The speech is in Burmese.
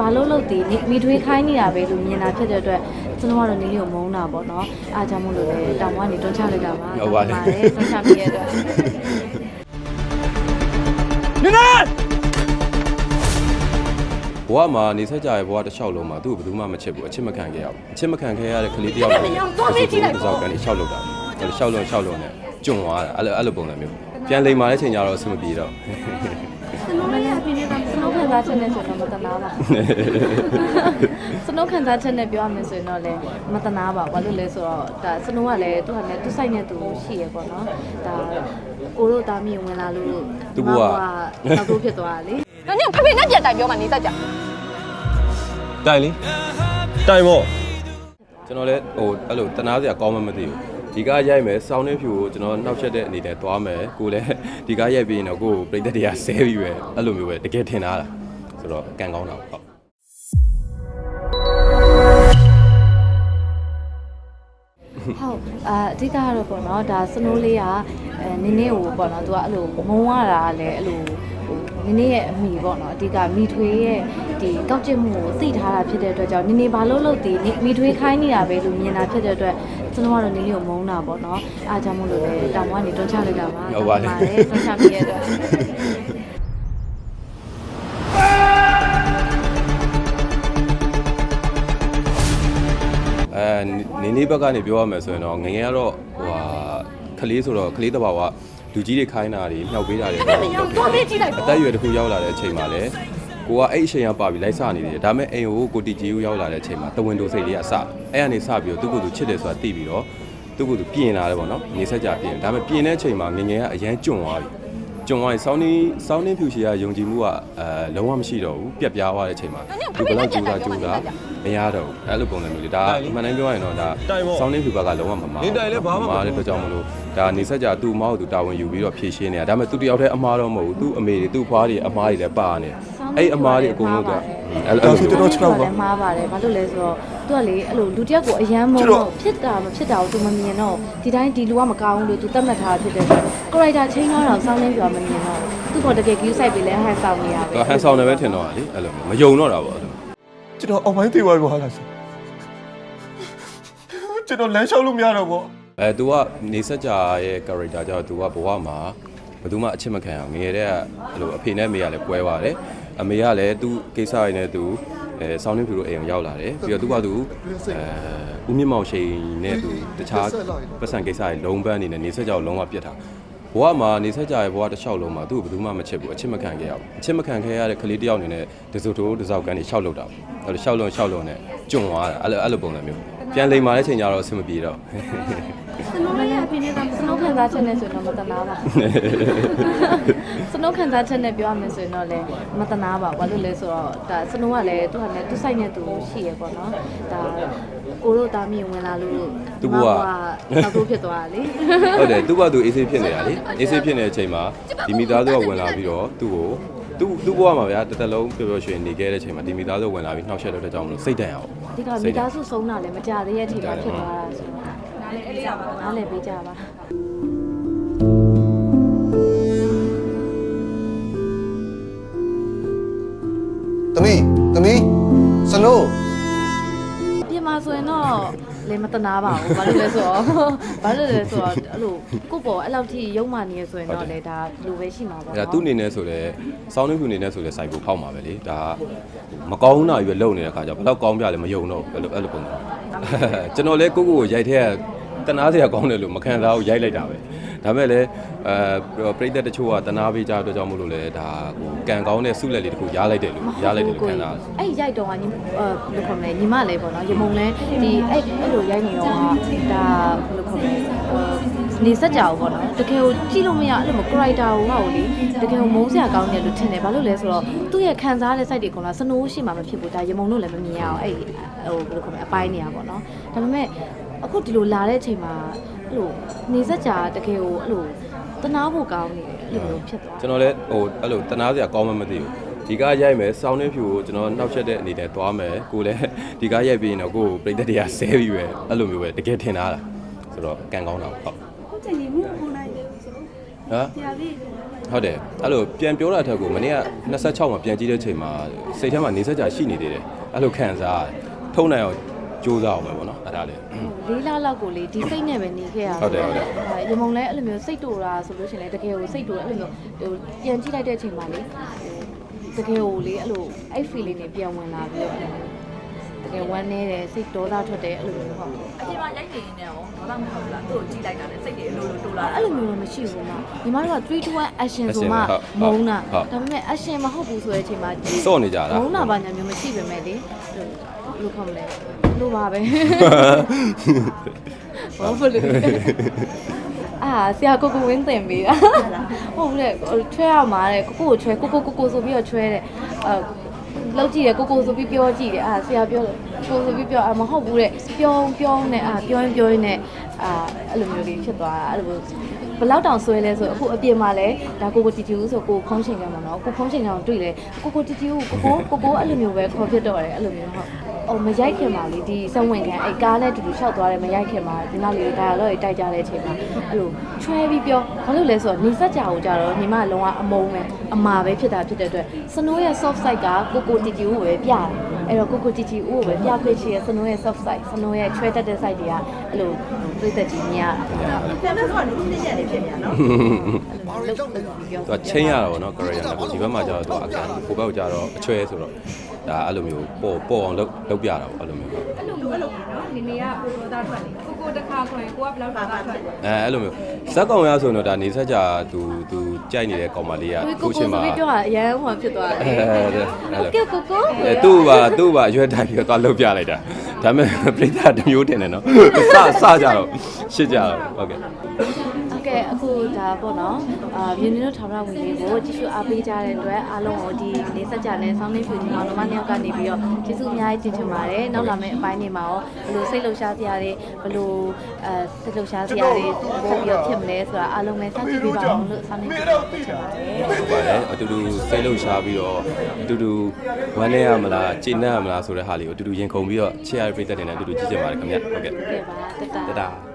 ဘာလို့လို့ဒီမိထွေးခိုင်းနေတာပဲလို့မြင်တာဖြစ်တဲ့အတွက်ကျွန်တော်ကတော့နေလေးကိုမုန်းတာပေါ့နော်အားကြောင့်မို့လို့လေတောင်ကနေတွန်းချလိုက်တာပါဟုတ်ပါတယ်တွန်းချမိရဲ့အတွက်ဘဝမှာနေဆက်ကြရဲ့ဘဝတစ်လျှောက်လုံးမှာသူ့ကိုဘယ်သူမှမချစ်ဘူးအချစ်မခံခဲ့ရဘူးအချစ်မခံခဲ့ရတဲ့ကလေးတစ်ယောက်ကိုသွားမေးကြည့်လိုက်ပေါ့ကန်လျှောက်လို့တာအဲ့လျှောက်လုံးလျှောက်လုံးနဲ့ကျွံသွားတာအဲ့လိုအဲ့လိုပုံစံမျိုးပြန်လိမ်မာတဲ့ချိန်ကျတော့အဆင်မပြေတော့စနိုးလေးအပြင်နေတာ စနိုးခံစားချက်နဲ့ဆိုတော့မတနာပါစနိုးခံစားချက်နဲ့ပြောရမယ်ဆိုရင်တော့လေမတနာပါဘာလို့လဲဆိုတော့ဒါစနိုးကလည်းသူကလည်းသူစိုက်နေသူရှိရပေါ့နော်ဒါကိုတို့သားမြေဝင်လာလို့နောက်တော့ဖြစ်သွားတာလေ 那你拍片那简单，不要嘛，你再讲。 တိုင်လေတိုင်ပေါ့ ကျွန်တော်လည်းဟိုအဲ့လိုတနာစရာကောင်းမှမသိဘူးဒီကားရိုက်မယ်စောင်းနှင်းဖြူကိုကျွန်တော်နှောက်ချက်တဲ့အနေနဲ့သွားမယ်ကိုလည်းဒီကားရိုက်ပြီးရင်တော့ကိုကိုပြိသက်တရားဆဲပြီးပဲအဲ့လိုမျိုးပဲတကယ်ထင်ထားတာ ဆိုတော့ကံကောင်းတာပေါ့ဟုတ်ဟုတ်အာအဓိကကတော့ပေါ့နော်ဒါစနိုးလေးကအဲနင်းနေကိုပေါ့နော်သူကအဲ့လိုမုံရတာကလည်းအဲ့လိုဟိုနင်းနေရဲ့အမိပေါ့နော်အဓိကမိထွေးရဲ့ဒီကောက်ကျစ်မှုကိုသိထားတာဖြစ်တဲ့အတွက်ကြောင့်နင်းနေဘာလို့လို့ဒီမိထွေးခိုင်းနေတာပဲလို့မြင်တာဖြစ်တဲ့အတွက်ကျွန်တော်ကတော့နင်းလေးကိုမုန်းတာပေါ့နော်အားကြောင့်မို့လို့လေတောင်ကနေတွန်းချလိုက်တာပါဟုတ်ပါတယ်တွန်းချမိရဲ့အတွ အဲနေနေဘက်ကနေပြောရမယ်ဆိုရင်တော့ငယ်ငယ်ကတော့ဟိုဟာကလေးဆိုတော့ကလေးတစ်ပါးကလူကြီးတွေခိုင်းတာတွေနှောက်ပေးတာတွေအသက်အရွယ်တစ်ခုရောက်လာတဲ့အချိန်မှာလည်းကိုကအဲ့အချိန်ကပါပြီးလိုက်စနေတယ်ဒါပေမဲ့အိမ်ကိုကိုတီဂျီကိုရောက်လာတဲ့အချိန်မှာတဝင်းတိုစိတ်လေးကအစအဲ့ကနေစပြီးတော့သူ့ကိုယ်သူချစ်တယ်ဆိုတာသိပြီးတော့သူ့ကိုယ်သူပြင်လာတယ်ပေါ့နော်နေဆက်ကြပြင်ဒါပေမဲ့ပြင်တဲ့အချိန်မှာငယ်ငယ်ကအရန်ကျွံသွားပြီ ကျွံသွားရင်စောင်းနေစောင်းနေဖြူရှည်ကယုံကြည်မှုကအဲလုံးဝမရှိတော့ဘူးပြက်ပြားသွားတဲ့အချိန်မှာသူဘယ်လောက်ကြိုးစားကြိုးစားမရတော့ဘူးအဲ့လိုပုံစံမျိုးလေဒါအမှန်တမ်းပြောရရင်တော့ဒါစောင်းနေဖြူဘက်ကလုံးဝမမားတဲ့အတွက်ကြောင့်မလို့ဒါနေဆက်ကြသူ့မောက်သူတာဝန်ယူပြီးတော့ဖြည့်ရှင်းနေတာဒါပေမဲ့သူတယောက်တည်းအမားတော့မဟုတ်ဘူးသူ့အမေတွေသူ့ဖွားတွေအမားတွေလည်းပါနေ အဲ့အမားတွေအကုန်လုံးကအဲ့လို ဆိုတော်တော်ချစ်တော့ပါ လည်းမှားပါတယ်ဘာလို့လဲဆိုတော့သူကလေအဲ့လိုလူတစ်ယောက်ကိုအယမ်းမုန်းတော့ဖြစ်တာမဖြစ်တာကို तू မမြင်တော့ဒီတိုင်းဒီလူကမကောင်းဘူးလို့ तू သတ်မှတ်ထားတာဖြစ်တဲ့အတွက် character change တော့တော့စောင်းနေပြောမမြင်တော့သူ့ပေါ်တကယ် view site ပြီးလဲဟန်ဆောင်နေရပဲ ဟန်ဆောင်တယ်ပဲထင်တော့တာလေအဲ့လိုမယုံတော့တာပေါ့အဲ့လို ကျွန်တော်အောက်ပိုင်းသေးသွားပြီဟာလားဆိုကျွန်တော်လမ်းလျှောက်လို့မရတော့ဘော အဲ तू ကနေဆက်ကြရဲ့ character ကြောင့် तू ကဘဝမှာဘယ်သူမှအချစ်မခံအောင်ငယ်တဲ့ကအဲ့လိုအဖေနဲ့အမေကလည်းကွဲသွားတယ် အမေကလည်းသူ့ကိစ္စရင်းနဲ့သူအဲဆောင်းနှင်းဖြူတို့အိမ်ကိုရောက်လာတယ်ပြီးတော့သူ့ဘာသူအဲဦးမြင့်မောင်ရှိန်နဲ့သူတခြားပတ်စံကိစ္စတွေလုံးပန်းအနေနဲ့နေဆက်ကြောက်လုံးဝပြတ်တာဘဝမှာနေဆက်ကြရဲ့ဘဝတစ်လျှောက်လုံးမှာသူ့ကိုဘယ်သူမှမချစ်ဘူးအချစ်မခံခဲ့ရဘူးအချစ်မခံခဲ့ရတဲ့ကလေးတစ်ယောက်အနေနဲ့ဒဇိုတိုးဒဇောက်ကန်တွေလျှောက်လောက်တာပေါ့အဲ့လိုလျှောက်လုံးလျှောက်လုံးနဲ့ကျွံသွားတာအဲ့လိုအဲ့လိုပုံစံမျိုးပြန်လိမ်မာတဲ့ချိန်ကျတော့အဆင်မပြေတော့ စနိုးခံစားချက်နဲ့ဆိုတော့မတနာပါစနိုးခံစားချက်နဲ့ပြောရမယ်ဆိုရင်တော့လေမတနာပါဘာလို့လဲဆိုတော့ဒါစနိုးကလည်းသူကလည်းသူစိုက်နေသူရှိရပေါ့နော်ဒါကိုတို့သားမြေဝင်လာလို့သူ့ဘဝနောက်တော့ဖြစ်သွားတာလေဟုတ်တယ်သူ့ဘသူအေးဆေးဖြစ်နေတာလေအေးဆေးဖြစ်နေတဲ့အချိန်မှာဒီမိသားစုကဝင်လာပြီးတော့သူ့ကိုသူ့သူ့ဘဝမှာဗျာတစ်သက်လုံးပျော်ပျော်ရွှင်နေခဲ့တဲ့အချိန်မှာဒီမိသားစုဝင်လာပြီးနှောက်ယှက်တော့တဲ့ကြောင့်မလို့စိတ်တန်အောင်ဒီကမိသားစုဆုံးတာလည်းမကြသေးရဲ့အချိန်မှာဖြစ်သွားတာဆိုတော့နားလည်ပေးကြပါနားလည်ပေးကြပါ သမီးသမီးစနိုးအပြင်မှာဆိုရင်တော့လည်းမတနာပါဘူးဘာလို့လဲဆိုတော့ဘာလို့လဲဆိုတော့အဲ့လိုကိုယ့်ပေါ်အဲ့လောက်ထိရုံမှနေရဆိုရင်တော့လေဒါဒီလိုပဲရှိမှာပေါ့အဲ့ဒါနော်သူ့အနေနဲ့ဆိုလဲစောင်းနှင်းဖြူအနေနဲ့ဆိုလဲစိုက်ဖို့ဖောက်မှာပဲလေဒါကမကောင်းတာရွယ်လုံနေတဲ့ခါကျဘယ်တော့ကောင်းပြလဲမယုံတော့ဘူးအဲ့လိုအဲ့လိုပုံစံကျွန်တော်လဲကိုကိုကိုရိုက်တဲ့တနာစရာကောင်းတယ်လို့မခံစားဘူးရိုက်လိုက်တာပဲ ဒါမဲ့လည်းအဲပြိသက်တချို့ကတနာပေးကြတဲ့ကြောင့်မို့လို့လဲဒါဟိုကံကောင်းတဲ့ဆုလက်လေးတခုရားလိုက်တယ်လို့ရားလိုက်တယ်လို့ခံစားအဲ့ရိုက်တော့ကညီအဲဘယ်လိုခေါ်မလဲညီမလေးပေါ့နော်ရမုံလဲဒီအဲ့အဲ့လိုရိုက်နေတော့ဒါဘယ်လိုခေါ်မလဲနေစက်ကြအောင်ပေါ့နော်တကယ်ကိုကြည့်လို့မရအဲ့လိုမျိုး character ကိုဟောလေတကယ်ကိုမုန်းစရာကောင်းတယ်လို့ထင်တယ်ဘာလို့လဲဆိုတော့သူ့ရဲ့ခံစားရတဲ့ site တွေကောင်လားစနိုးရှိမှမဖြစ်ဘူးဒါရမုံတို့လည်းမမြင်ရအောင်အဲ့ဟိုဘယ်လိုခေါ်မလဲအပိုင်းနေရပေါ့နော်ဒါပေမဲ့အခုဒီလိုလာတဲ့အချိန်မှာ အဲ့လိုနေစက်ကြတကယ်ကိုအဲ့လိုတနာဖို့ကောင်းနေတယ်အဲ့လိုမျိုးဖြစ်သွားကျွန်တော်လည်းဟိုအဲ့လိုတနာစရာကောင်းမှမသိဘူးဒီကားရိုက်မယ်စောင်းနှင်းဖြူကိုကျွန်တော်နှောက်ချက်တဲ့အနေနဲ့သွားမယ်ကိုလည်းဒီကားရိုက်ပြီးရင်တော့ကိုကိုပြိသက်တရားဆဲပြီးပဲအဲ့လိုမျိုးပဲတကယ်ထင်ထားတာဆိုတော့ကံကောင်းတာပေါ့ဟုတ်ဟုတ်တယ်လေမြို့ပုံနိုင်တယ်ဆိုဟမ်တရားလေးဟုတ်တယ်အဲ့လိုပြန်ပြောတာထက်ကိုမနေ့က26မှာပြန်ကြည့်တဲ့ချိန်မှာစိတ်ထဲမှာနေဆက်ကြရှိနေသေးတယ်အဲ့လိုခံစားရတယ်ထုံနိုင်အောင် ကြိုးစားအောင်ပဲပေါ့နော်အဲ့ဒါလေလေးလားလောက်ကိုလေဒီစိတ်နဲ့ပဲနေခဲ့ရဟုတ်တယ်ဟုတ်တယ်အဲရမုံလည်းအဲ့လိုမျိုးစိတ်တူတာဆိုလို့ရှိရင်လည်းတကယ်ကိုစိတ်တူတယ်အဲ့လိုမျိုးဟိုပြန်ကြည့်လိုက်တဲ့အချိန်မှာလေဟိုတကယ်ကိုလေအဲ့လိုအဲ့ feeling တွေပြန်ဝင်လာပြီးတော့အဲ့လိုမျိုးတကယ်ဝမ်းနေတယ်စိတ်ဒေါသထွက်တယ်အဲ့လိုမျိုးဟုတ် အပြင်မှာရိုက်နေနေရောဘာမှမဟုတ်ဘူးလားသူ့ကိုကြည့်လိုက်တာနဲ့စိတ်တွေအလိုလိုတိုးလာတာအဲ့လိုမျိုးတော့မရှိဘူးနော်ညီမတို့က3 2 1 action ဆိုမှဟုတ်မုန်းတာဟုတ်ဒါပေမဲ့ action မဟုတ်ဘူးဆိုတဲ့အချိန်မှာကြည့်စော့နေကြတာ မုန်းတာပါညာမျိုးမရှိပေမဲ့လေအဲ့လို ဘယ်လိုခေါ်မလဲလိုပါပဲဘာဖြစ်လဲအာဆရာကိုကိုဝင်းတင်ပေးတာဟုတ်ဘူးလေချွဲရမှာတဲ့ကိုကိုကိုချွဲကိုကိုကိုကိုဆိုပြီးတော့ချွဲတဲ့အာလောက်ကြည့်ရကိုကိုဆိုပြီးပြောကြည့်တယ်အာဆရာပြောတယ်ကိုဆိုပြီးပြောအာမဟုတ်ဘူးတဲ့ပြောပြောနဲ့အာပြောရင်ပြောရင်နဲ့အာအဲ့လိုမျိုးလေးဖြစ်သွားတာအဲ့လိုဘယ်လောက်တောင်ဆွဲလဲဆိုအခုအပြင်မှာလဲဒါကိုကိုတီတီဦးဆိုကိုဖုံးချိန်ကမှာနော်ကိုဖုံးချိန်ကောင်တွေ့လဲကိုကိုတီတီဦးကိုကိုကိုကိုအဲ့လိုမျိုးပဲခေါ်ဖြစ်တော့တယ်အဲ့လိုမျိုးဟုတ် အော်မရိုက်ခင်ပါလေဒီစက်ဝင်ခံအဲ့ကားနဲ့တူတူလျှောက်သွားတယ်မရိုက်ခင်ပါဒီနောက်လေးဒါတော့တိုက်ကြတဲ့အချိန်မှာအဲ့လိုချွဲပြီးပြောဘာလို့လဲဆိုတော့နေဆက်ကြအောင်ကြတော့ညီမလုံးဝအမုန်းပဲအမာပဲဖြစ်တာဖြစ်တဲ့အတွက်စနိုးရဲ့ soft side ကကိုကိုတီတီဦးကိုပဲပြတယ် အဲ့တော့ကိုကိုတီတီဦးကိုပဲပြခွင့်ရှိရစနိုးရဲ့ soft side စနိုးရဲ့ချွဲတတ်တဲ့ side တွေကအဲ့လိုသိသက်ကြီးမြင်ရတာပြန်မဲ့ဆိုတာလူချင်းချင်းနေဖြစ်နေတာနော်အဲ့လိုလုပ်လုပ်ပြီးပြောသူကချင်းရတာပေါ့နော်ကရီယာနဲ့ဒီဘက်မှာကျတော့သူကအကန်ဟိုဘက်ကျတော့အချွဲဆိုတော့ဒါအဲ့လိုမျိုးပေါ်ပေါ်အောင်လုပ်လုပ်ပြတာပေါ့အဲ့လိုမျိုးအဲ့လိုမျိုးအဲ့လိုနော်နေနေကကိုကိုသားထွက်နေကိုကိုတစ်ခါခွင်ကိုကဘယ်လောက်သားထွက်အဲအဲ့လိုမျိုးဇက်ကောင်ရဆိုတော့ဒါနေဆက်ကြသူသူ ကြိုက်နေတဲ့ကောင်မလေးကကိုကိုကိုချင်းဆိုမှာပြီးပြောတာအရန်ဟိုဖြစ်သွားတယ်အဲအဲ့လိုကဲကိုကိုအဲသူ့ပါသူ့ပါရွက်တိုက်ပြီးတော့သွားလှုပ်ပြလိုက်တာဒါပေမဲ့ပြိတ္တာတစ်မျိုးတင်တယ်နော်စစကြတော့ရှစ်ကြတော့ဟုတ်ကဲ့ ဟုတ်ကဲ့အခုဒါပေါ့နော်အာမြင်းတို့ထောင်ရဝင်လေးကိုကြည့်ရှုအားပေးကြတဲ့အတွက်အားလုံးကိုဒီနေဆက်ကြတဲ့ဆောင်းနေဖြူညီမတို့မနေ့ကနေပြီးတော့ကျေးဇူးအများကြီးတင်ချင်ပါတယ်နောက်လာမယ့်အပိုင်းတွေမှာရောဘလို့စိတ်လှုပ်ရှားစရာတွေဘလို့အဲစိတ်လှုပ်ရှားစရာတွေပို့ပြီးတော့ဖြစ်မလဲဆိုတာအားလုံးပဲစောင့်ကြည့်ပေးပါအောင်လို့ဆောင်းနေဖြူညီမတို့တင်ပါတယ်ဟုတ်ပါတယ်အတူတူစိတ်လှုပ်ရှားပြီးတော့အတူတူဝမ်းနေရမလားကျေနပ်ရမလားဆိုတဲ့ဟာလေးကိုအတူတူရင်ခုန်ပြီးတော့ချစ်ရပြည့်သက်တယ်နဲ့အတူတူကြည့်ကြပါတယ်ခင်ဗျဟုတ်ကဲ့ဟုတ်ကဲ့ပါတက်တာ